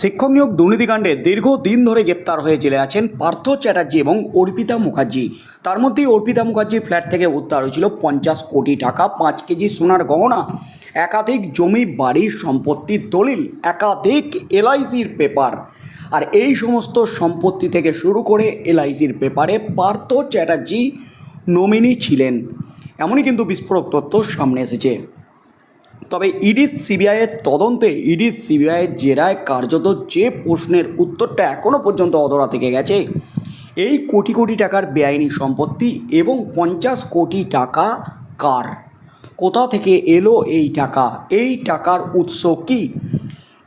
শিক্ষক নিয়োগ দুর্নীতিকাণ্ডে দীর্ঘদিন ধরে গ্রেপ্তার হয়ে জেলে আছেন পার্থ চ্যাটার্জি এবং অর্পিতা মুখার্জি। তার মধ্যেই অর্পিতা মুখার্জির ফ্ল্যাট থেকে উদ্ধার হয়েছিল পঞ্চাশ কোটি টাকা, পাঁচ কেজি সোনার গহনা, একাধিক জমি বাড়ির সম্পত্তির দলিল, একাধিক এলআইসির পেপার। আর এই সমস্ত সম্পত্তি থেকে শুরু করে এলআইসির পেপারে পার্থ চ্যাটার্জি নমিনি ছিলেন। এমনই কিন্তু বিস্ফোরক তথ্য সামনে এসেছে। তবে ইডিস সিবিআইয়ের তদন্তে ইডিস সিবিআইয়ের জেরায় কার্যত যে প্রশ্নের উত্তরটা এখনও পর্যন্ত অধরা থেকে গেছে, এই কোটি কোটি টাকার বেআইনি সম্পত্তি এবং পঞ্চাশ কোটি টাকা কার? কোথা থেকে এলো এই টাকা? এই টাকার উৎস কী?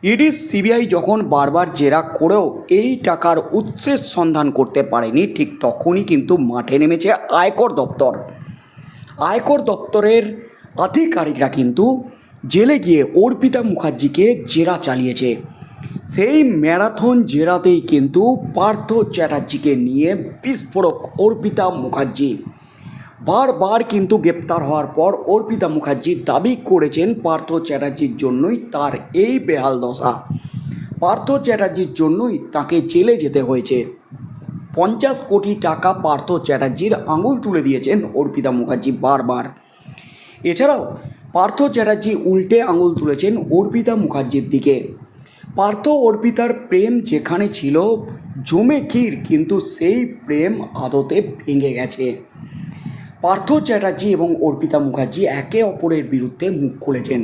ইডিস সিবিআই যখন বারবার জেরা করেও এই টাকার উৎসের সন্ধান করতে পারেনি, ঠিক তখনই কিন্তু মাঠে নেমেছে আয়কর দপ্তর। আয়কর দপ্তরের আধিকারিকরা কিন্তু জেলে গিয়ে অর্পিতা মুখার্জিকে জেরা চালিয়েছে। সেই ম্যারাথন জেরাতেই কিন্তু পার্থ চ্যাটার্জিকে নিয়ে বিস্ফোরক অর্পিতা মুখার্জি। বারবার কিন্তু গ্রেপ্তার হওয়ার পর অর্পিতা মুখার্জি দাবি করেছেন পার্থ চ্যাটার্জির জন্যই তার এই বেহাল দশা। পার্থ চ্যাটার্জির জন্যই তাকে জেলে যেতে হয়েছে। পঞ্চাশ কোটি টাকা পার্থ চ্যাটার্জির আঙুল তুলে দিয়েছেন অর্পিতা মুখার্জি বারবার। এছাড়াও পার্থ চ্যাটার্জি উল্টে আঙুল তুলেছেন অর্পিতা মুখার্জির দিকে। পার্থ অর্পিতার প্রেম যেখানে ছিল, জমে ক্ষীর, কিন্তু সেই প্রেম আদতে ভেঙে গেছে। পার্থ চ্যাটার্জি এবং অর্পিতা মুখার্জি একে অপরের বিরুদ্ধে মুখ খুলেছেন।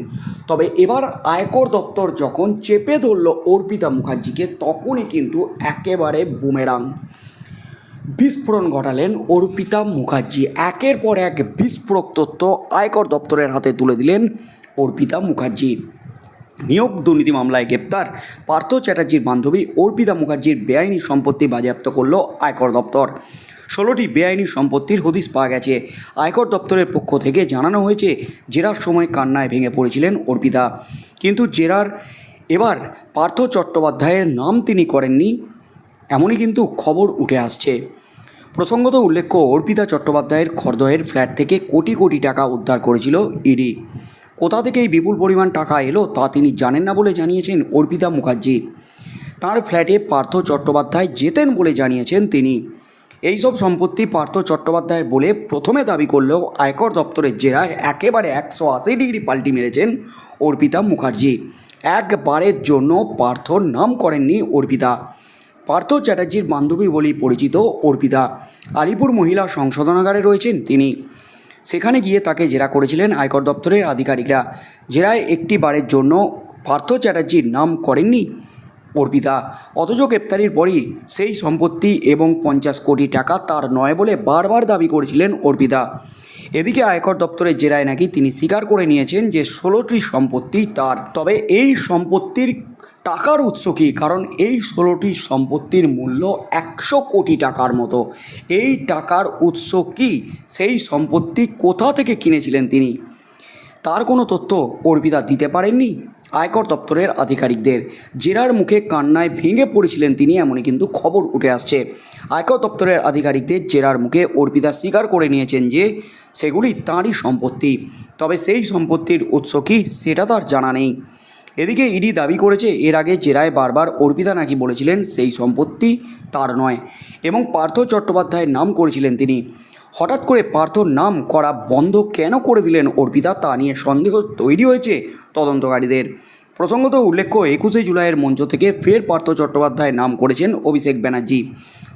তবে এবার আয়কর দপ্তর যখন চেপে ধরল অর্পিতা মুখার্জিকে, তখনই কিন্তু একেবারে বুমেরাং। বিস্ফোরণ ঘটালেন অর্পিতা মুখার্জি। একের পর এক বিস্ফোরক তথ্য আয়কর দপ্তরের হাতে তুলে দিলেন অর্পিতা মুখার্জি। নিয়োগ দুর্নীতি মামলায় গ্রেপ্তার পার্থ চ্যাটার্জির বান্ধবী অর্পিতা মুখার্জির বেআইনি সম্পত্তি বাজেয়াপ্ত করল আয়কর দপ্তর। ষোলোটি বেআইনি সম্পত্তির হদিশ পাওয়া গেছে। আয়কর দপ্তরের পক্ষ থেকে জানানো হয়েছে, জেরার সময় কান্নায় ভেঙে পড়েছিলেন অর্পিতা। কিন্তু জেরার এবার পার্থ চট্টোপাধ্যায়ের নাম তিনি করেননি, এমনই কিন্তু খবর উঠে আসছে। প্রসঙ্গত উল্লেখ্য, অর্পিতা চট্টোপাধ্যায়ের খর্দহের ফ্ল্যাট থেকে কোটি কোটি টাকা উদ্ধার করেছিল ইডি। কোথা থেকে এই বিপুল পরিমাণ টাকা এলো তা তিনি জানেন না বলে জানিয়েছেন অর্পিতা মুখার্জি। তার ফ্ল্যাটে পার্থ চট্টোপাধ্যায় যেতেন বলে জানিয়েছেন তিনি। এইসব সম্পত্তি পার্থ চট্টোপাধ্যায়ের বলে প্রথমে দাবি করলেও আয়কর দপ্তরের জেরায় একেবারে একশো আশি ডিগ্রি পাল্টি মেরেছেন অর্পিতা মুখার্জি। একবারের জন্য পার্থর নাম করেননি অর্পিতা। পার্থ চ্যাটার্জির বান্ধবী বলেই পরিচিত অর্পিতা। আলিপুর মহিলা সংশোধনাগারে রয়েছেন তিনি। সেখানে গিয়ে তাকে জেরা করেছিলেন আয়কর দপ্তরের আধিকারিকরা। জেরায় একটি বারের জন্য পার্থ চ্যাটার্জির নাম করেননি অর্পিতা। অথচ গ্রেপ্তারির পরই সেই সম্পত্তি এবং পঞ্চাশ কোটি টাকা তার নয় বলে বারবার দাবি করেছিলেন অর্পিতা। এদিকে আয়কর দপ্তরের জেরায় নাকি তিনি স্বীকার করে নিয়েছেন যে ষোলোটি সম্পত্তি তার। তবে এই সম্পত্তির টাকার উৎস কী? কারণ এই ষোলোটি সম্পত্তির মূল্য একশো কোটি টাকার মতো। এই টাকার উৎস কী? সেই সম্পত্তি কোথা থেকে কিনেছিলেন তিনি? তার কোনো তথ্য অর্পিতা দিতে পারেননি আয়কর দপ্তরের আধিকারিকদের। জেরার মুখে কান্নায় ভেঙে পড়েছিলেন তিনি, এমনই কিন্তু খবর উঠে আসছে। আয়কর দপ্তরের আধিকারিকদের জেরার মুখে অর্পিতা স্বীকার করে নিয়েছেন যে, সেগুলি তাঁরই সম্পত্তি। তবে সেই সম্পত্তির উৎস কী, সেটা তার জানা নেই। এদিকে ইডি দাবি করেছে, এর আগে জেরায় বারবার অর্পিতা নাকি বলেছিলেন সেই সম্পত্তি তার নয় এবং পার্থ চট্টোপাধ্যায়ের নাম করেছিলেন তিনি। হঠাৎ করে পার্থর নাম করা বন্ধ কেন করে দিলেন অর্পিতা তা নিয়ে সন্দেহ তৈরি হয়েছে তদন্তকারীদের। প্রসঙ্গত উল্লেখ্য, একুশে জুলাইয়ের মঞ্চ থেকে ফের পার্থ চট্টোপাধ্যায়ের নাম করেছেন অভিষেক ব্যানার্জি।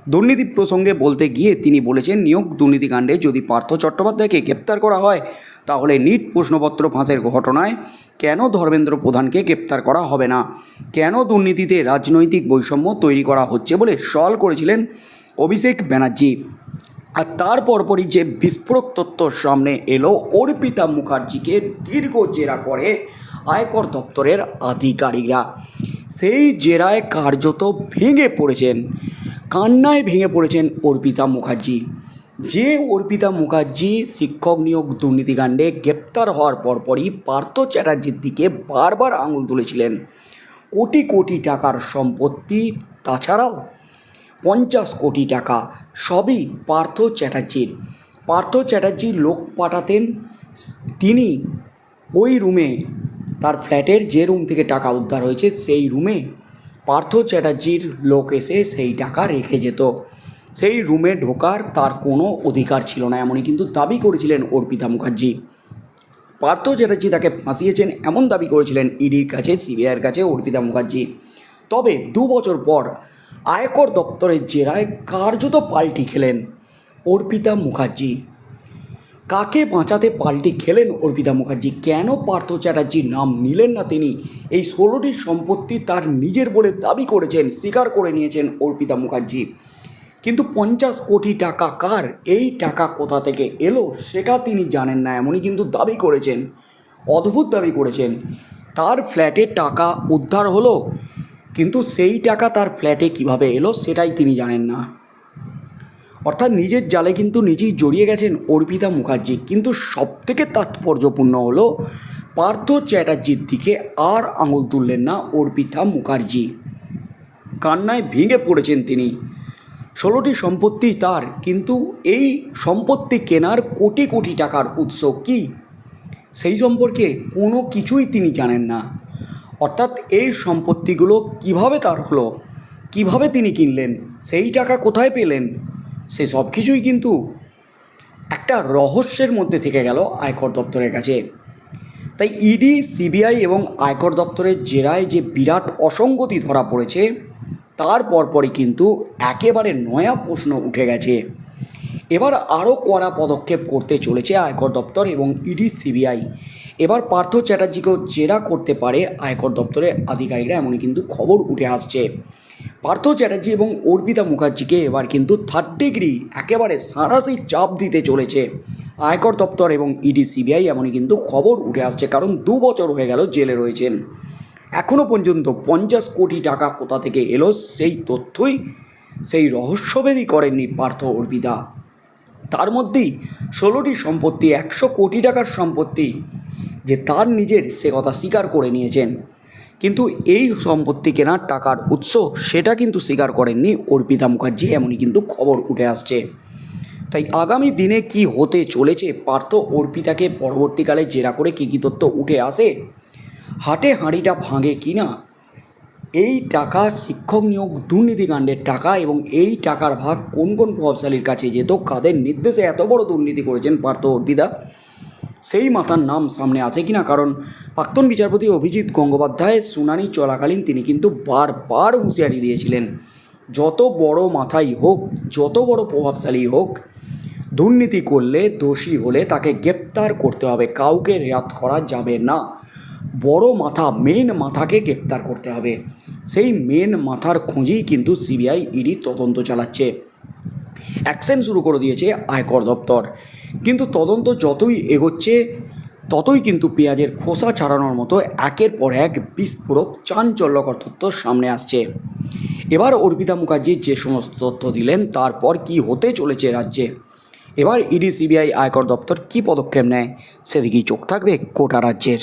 দুর্নীতি প্রসঙ্গে বলতে গিয়ে তিনি বলেছেন, নিয়োগ দুর্নীতিকাণ্ডে যদি পার্থ চট্টোপাধ্যায়কে গ্রেপ্তার করা হয়, তাহলে নিট প্রশ্নপত্র ফাঁসের ঘটনায় কেন ধর্মেন্দ্র প্রধানকে গ্রেপ্তার করা হবে না? কেন দুর্নীতিতে রাজনৈতিক বৈষম্য তৈরি করা হচ্ছে বলে সওয়াল করেছিলেন অভিষেক ব্যানার্জি। আর তার পরপরই যে বিস্ফোরক তথ্য সামনে এলো, অর্পিতা মুখার্জিকে দীর্ঘ জেরা করে আয়কর দপ্তরের আধিকারিকরা। সেই জেরায় কার্যত ভেঙে পড়েছেন। কান্নায় ভেঙে পড়েছেন অর্পিতা মুখার্জি। যে অর্পিতা মুখার্জি শিক্ষক নিয়োগ দুর্নীতিকাণ্ডে গ্রেপ্তার হওয়ার পরপরই পার্থ চ্যাটার্জির দিকে বারবার আঙুল তুলেছিলেন। কোটি কোটি টাকার সম্পত্তি, তাছাড়াও পঞ্চাশ কোটি টাকা সবই পার্থ চ্যাটার্জির। পার্থ চ্যাটার্জি লোক পাঠাতেন, তিনি ওই রুমে, তার ফ্ল্যাটের যে রুম থেকে টাকা উদ্ধার হয়েছে সেই রুমে পার্থ চ্যাটার্জির লোক এসে সেই টাকা রেখে যেত। সেই রুমে ঢোকার তার কোনো অধিকার ছিল না, এমনই কিন্তু দাবি করেছিলেন অর্পিতা মুখার্জি। পার্থ চ্যাটার্জি তাকে ফাঁসিয়েছেন এমন দাবি করেছিলেন ইডির কাছে, সিবিআইয়ের কাছে অর্পিতা মুখার্জি। তবে দু বছর পর আয়কর দপ্তরের জেরায় কার্যত পাল্টি খেলেন অর্পিতা মুখার্জি। কাকে বাঁচাতে পাল্টি খেলেন অর্পিতা মুখার্জি? কেন পার্থ চ্যাটার্জির নাম নিলেন না তিনি? এই ষোলোটি সম্পত্তি তার নিজের বলে দাবি করেছেন, স্বীকার করে নিয়েছেন অর্পিতা মুখার্জি। কিন্তু পঞ্চাশ কোটি টাকা কার? এই টাকা কোথা থেকে এলো সেটা তিনি জানেন না, এমনই কিন্তু দাবি করেছেন, অদ্ভুত দাবি করেছেন। তার ফ্ল্যাটে টাকা উদ্ধার হলো, কিন্তু সেই টাকা তার ফ্ল্যাটে কীভাবে এলো সেটাই তিনি জানেন না। অর্থাৎ নিজের জালে কিন্তু নিজেই জড়িয়ে গেছেন অর্পিতা মুখার্জি। কিন্তু সবথেকে তাৎপর্যপূর্ণ হলো পার্থ চ্যাটার্জির দিকে আর আঙুল তুললেন না অর্পিতা মুখার্জি। কান্নায় ভেঙে পড়েছেন তিনি। ষোলোটি সম্পত্তি তার, কিন্তু এই সম্পত্তি কেনার কোটি কোটি টাকার উৎস কি? সেই সম্পর্কে কোনো কিছুই তিনি জানেন না। অর্থাৎ এই সম্পত্তিগুলো কীভাবে তার হলো? কীভাবে তিনি কিনলেন? সেই টাকা কোথায় পেলেন? সে সব কিছুই কিন্তু একটা রহস্যের মধ্যে থেকে গেল আয়কর দপ্তরের কাছে। তাই ইডি, সিবিআই এবং আয়কর দপ্তরের জেরায় যে বিরাট অসঙ্গতি ধরা পড়েছে, তার পরপরই কিন্তু একেবারে নয়া প্রশ্ন উঠে গেছে। এবার আরও কড়া পদক্ষেপ করতে চলেছে আয়কর দপ্তর এবং ইডি, সিবিআই। এবার পার্থ চ্যাটার্জিকেও জেরা করতে পারে আয়কর দপ্তরের আধিকারিকরা, এমনই কিন্তু খবর উঠে আসছে। পার্থ চ্যাটার্জি এবং অর্পিতা মুখার্জিকে এবার কিন্তু থার্ড ডিগ্রি একেবারে সাঁড়াশি চাপ দিতে চলেছে। আয়কর দপ্তর এবং ইডি সিবিআই এমনই কিন্তু খবর উঠে আসছে, কারণ দু বছর হয়ে গেল জেলে রয়েছেন। এখনও পর্যন্ত পঞ্চাশ কোটি টাকা কোথা থেকে এলো সেই তথ্যই, সেই রহস্যভেদই করেননি পার্থ, অর্পিতা। তার মধ্যেই ষোলোটি সম্পত্তি, একশো কোটি টাকার সম্পত্তি, যে তার নিজের সে কথা স্বীকার করে নিয়েছেন। কিন্তু এই সম্পত্তি কেনার টাকার উৎস সেটা কিন্তু স্বীকার করেননি অর্পিতা মুখার্জি, এমনই কিন্তু খবর উঠে আসছে। তাই আগামী দিনে কি হতে চলেছে পার্থ অর্পিতাকে পরবর্তীকালে জেরা করে কী কী তথ্য উঠে আসে? হাটে হাঁড়িটা ভাঙে কি না এই টাকা শিক্ষক নিয়োগ দুর্নীতিকাণ্ডের টাকা এবং এই টাকার ভাগ কোন কোন প্রভাবশালীর কাছে যেত? কাদের নির্দেশে এত বড় দুর্নীতি করেছেন পার্থ অর্পিতা? সেই মাথার নাম সামনে আসে কিনা? কারণ প্রাক্তন বিচারপতি অভিজিৎ গঙ্গোপাধ্যায়ের শুনানি চলাকালীন তিনি কিন্তু বারবার হুঁশিয়ারি দিয়েছিলেন, যত বড় মাথাই হোক, যত বড় প্রভাবশালী হোক, দুর্নীতি করলে দোষী হলে তাকে গ্রেপ্তার করতে হবে, কাউকে রেয়াত করা যাবে না। বড় মাথা, মেন মাথাকে গ্রেপ্তার করতে হবে। সেই মেন মাথার খোঁজেই কিন্তু সিবিআই, ইডি তদন্ত চালাচ্ছে। অ্যাকশন শুরু করে দিয়েছে আয়কর দপ্তর। কিন্তু তদন্ত যতই এগোচ্ছে, ততই কিন্তু পেঁয়াজের খোসা ছাড়ানোর মতো একের পর এক বিস্ফোরক চাঞ্চল্যকর তথ্য সামনে আসছে। এবার অর্পিতা মুখার্জি যে সমস্ত তথ্য দিলেন, তারপর কি হতে চলেছে রাজ্যে? এবার ইডি, সিবিআই আয়কর দপ্তর কী পদক্ষেপ নেয়, সেদিকেই চোখ থাকবে কোটা রাজ্যের।